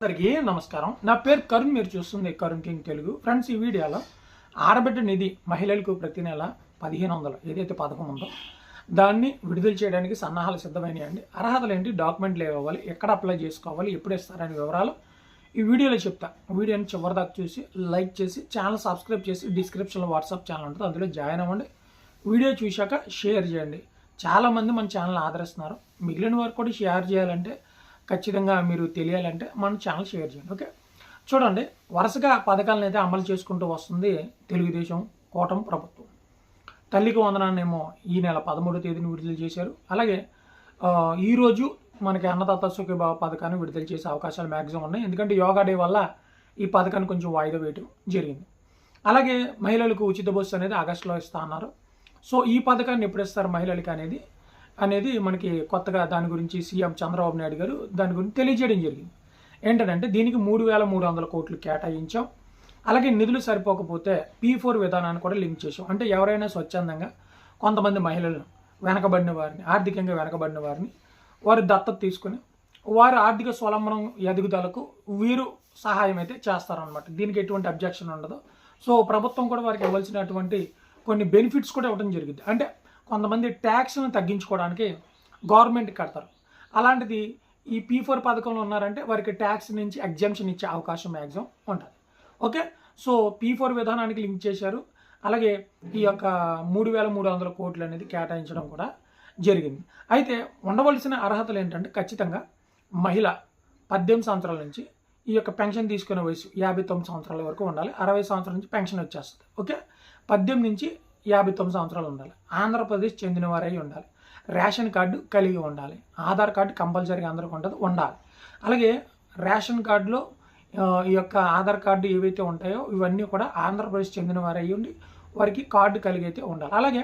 అందరికీ నమస్కారం. నా పేరు కరుణ్ మీరు చూస్తుంది కరుణ్ కింగ్ తెలుగు. ఫ్రెండ్స్ ఈ వీడియోలో ఆడబిడ్డ నిధి మహిళలకు ప్రతి నెల పదిహేను వందలు ఏదైతే పథకం ఉందో దాన్ని విడుదల చేయడానికి సన్నాహాలు సిద్ధమైనాయండి. అర్హతలు ఏంటి? డాక్యుమెంట్లు ఇవ్వాలి ఎక్కడ అప్లై చేసుకోవాలి? ఎప్పుడు ఇస్తారనే వివరాలు ఈ వీడియోలో చెప్తా. వీడియోని చివరిదాకా చూసి లైక్ చేసి ఛానల్ సబ్స్క్రైబ్ చేసి డిస్క్రిప్షన్లో వాట్సాప్ ఛానల్ ఉంటుంది అందులో జాయిన్ అవ్వండి. వీడియో చూశాక షేర్ చేయండి. చాలామంది మన ఛానల్ ఆదరిస్తున్నారు. మిగిలిన వారు కూడా షేర్ చేయాలంటే ఖచ్చితంగా మీరు తెలియాలంటే మన ఛానల్ షేర్ చేయండి ఓకే చూడండి వరుసగా పథకాలను అయితే అమలు చేసుకుంటూ వస్తుంది తెలుగుదేశం కూటమి ప్రభుత్వం. తల్లికి వందనాన్నేమో ఈ నెల పదమూడో తేదీని విడుదల చేశారు. అలాగే ఈరోజు మనకి అన్నదాత సుఖీభావ పథకాన్ని విడుదల చేసే అవకాశాలు మ్యాక్సిమం ఉన్నాయి. ఎందుకంటే యోగా డే వల్ల ఈ పథకాన్ని కొంచెం వాయిదా వేయడం జరిగింది. అలాగే మహిళలకు ఉచిత బస్సు అనేది ఆగస్టులో ఇస్తా అన్నారు. సో ఈ పథకాన్ని ఎప్పుడు ఇస్తారు మహిళలకి అనేది అనేది మనకి కొత్తగా దాని గురించి సీఎం చంద్రబాబు నాయుడు గారు దాని గురించి తెలియజేయడం జరిగింది. ఏంటంటే దీనికి మూడు వేల మూడు వందల కోట్లు కేటాయించాం. అలాగే నిధులు సరిపోకపోతే పీ ఫోర్ విధానాన్ని కూడా లింక్ చేసాం అంటే ఎవరైనా స్వచ్ఛందంగా కొంతమంది మహిళలను వెనకబడిన వారిని ఆర్థికంగా వెనకబడిన వారిని వారు దత్తత తీసుకుని వారి ఆర్థిక స్వలంబనం ఎదుగుదలకు వీరు సహాయం అయితే చేస్తారనమాట దీనికి ఎటువంటి అబ్జెక్షన్ ఉండదు. సో ప్రభుత్వం కూడా వారికి ఇవ్వాల్సినటువంటి కొన్ని బెనిఫిట్స్ కూడా ఇవ్వడం జరిగింది. అంటే కొంతమంది ట్యాక్స్ను తగ్గించుకోవడానికి గవర్నమెంట్ కడతారు. అలాంటిది ఈ పీ ఫోర్ పథకంలో ఉన్నారంటే వారికి ట్యాక్స్ నుంచి ఎగ్జామ్షన్ ఇచ్చే అవకాశం మ్యాక్సిమం ఉంటుంది. ఓకే? సో పీ ఫోర్ విధానానికి లింక్ చేశారు. అలాగే ఈ యొక్క మూడు వేల మూడు వందల కోట్లు అనేది కేటాయించడం కూడా జరిగింది. అయితే ఉండవలసిన అర్హతలు ఏంటంటే ఖచ్చితంగా మహిళ పద్దెనిమిది సంవత్సరాల నుంచి ఈ యొక్క పెన్షన్ తీసుకునే వయసు యాభై తొమ్మిది సంవత్సరాల వరకు ఉండాలి. అరవై సంవత్సరాల నుంచి పెన్షన్ వచ్చేస్తుంది. ఓకే? పద్దెనిమిది నుంచి యాభై తొమ్మిది సంవత్సరాలు ఉండాలి. ఆంధ్రప్రదేశ్ చెందినవారై ఉండాలి. రేషన్ కార్డు కలిగి ఉండాలి. ఆధార్ కార్డు కంపల్సరీగా అందరికి ఉంటుంది ఉండాలి. అలాగే రేషన్ కార్డులో ఈ యొక్క ఆధార్ కార్డు ఏవైతే ఉంటాయో ఇవన్నీ కూడా ఆంధ్రప్రదేశ్ చెందిన వారు ఉండి వారికి కార్డు కలిగి అయితే ఉండాలి. అలాగే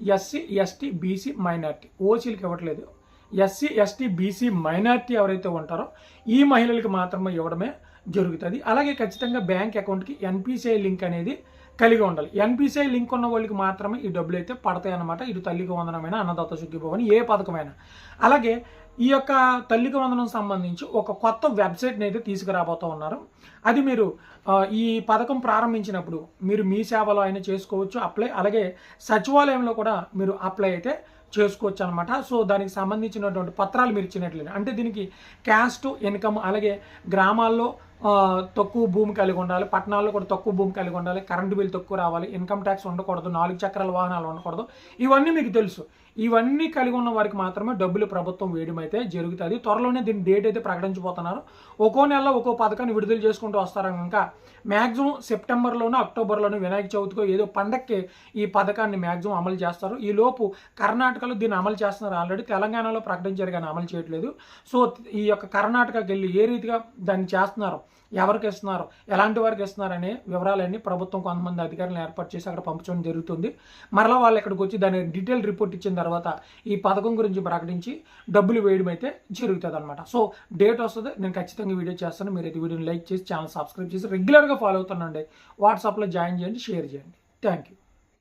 ఎస్సీ ఎస్టీ బీసీ మైనార్టీ ఓసీలకు ఇవ్వట్లేదు. ఎస్సీ ఎస్టీ బీసీ మైనార్టీ ఎవరైతే ఉంటారో ఈ మహిళలకు మాత్రమే ఇవ్వడమే జరుగుతుంది. అలాగే ఖచ్చితంగా బ్యాంక్ అకౌంట్కి ఎన్పిసిఐ లింక్ అనేది కలిగి ఉండాలి. ఎన్పిసిఐ లింక్ ఉన్న వాళ్ళకి మాత్రమే ఈ డబ్బులు అయితే పడతాయి అనమాట ఇది తల్లికి వందనమైన అన్నదాత సుఖీభవన్ ఏ పథకమైనా. అలాగే ఈ యొక్క తల్లికి వందనం సంబంధించి ఒక కొత్త వెబ్సైట్ని అయితే తీసుకురాబోతూ ఉన్నారు. అది మీరు ఈ పథకం ప్రారంభించినప్పుడు మీరు మీ సేవలో అయినా చేసుకోవచ్చు. అప్లై అలాగే సచివాలయంలో కూడా మీరు అప్లై అయితే చేసుకోవచ్చు అనమాట సో దానికి సంబంధించినటువంటి పత్రాలు మీరు ఇచ్చినట్లయితే అంటే దీనికి క్యాస్ట్ ఇన్కమ్ అలాగే గ్రామాల్లో తక్కువ భూమి కలిగి ఉండాలి. పట్టణాల్లో కూడా తక్కువ భూమి కలిగి ఉండాలి. కరెంటు బిల్ తక్కువ రావాలి. ఇన్కమ్ ట్యాక్స్ ఉండకూడదు. నాలుగు చక్రాల వాహనాలు ఉండకూడదు. ఇవన్నీ మీకు తెలుసు. ఇవన్నీ కలిగి ఉన్న వారికి మాత్రమే డబ్బులు ప్రభుత్వం వేయడం అయితే జరుగుతుంది. త్వరలోనే దీని డేట్ అయితే ప్రకటించబోతున్నారు. ఒక్కో నెలలో ఒక్కో పథకాన్ని విడుదల చేసుకుంటూ వస్తారు కనుక మ్యాక్సిమం సెప్టెంబర్లోనూ అక్టోబర్లోనూ వినాయక చవితికో ఏదో పండక్కి ఈ పథకాన్ని మ్యాక్సిమం అమలు చేస్తారు. ఈ లోపు కర్ణాటకలో దీన్ని అమలు చేస్తున్నారు ఆల్రెడీ. తెలంగాణలో ప్రకటించారు కానీ అమలు చేయట్లేదు. సో ఈ యొక్క కర్ణాటకకి వెళ్ళి ఏ రీతిగా దాన్ని చేస్తున్నారు? ఎవరికి ఇస్తున్నారు? ఎలాంటి వారికి ఇస్తున్నారు అనే వివరాలన్నీ ప్రభుత్వం కొంతమంది అధికారులను ఏర్పాటు చేసి అక్కడ పంపించడం జరుగుతుంది. మరలా వాళ్ళు ఇక్కడికి వచ్చి దాని డీటెయిల్ రిపోర్ట్ ఇచ్చిన తర్వాత ఈ పథకం గురించి ప్రకటించి డబ్బులు వేయడం అయితే జరుగుతుంది అనమాట సో డేట్ వస్తుంది. నేను ఖచ్చితంగా వీడియో చేస్తాను. మీరు అయితే వీడియోని లైక్ చేసి ఛానల్ సబ్స్క్రైబ్ చేసి రెగ్యులర్గా ఫాలో అవుతానండి వాట్సాప్లో జాయిన్ చేయండి షేర్ చేయండి. Thank you.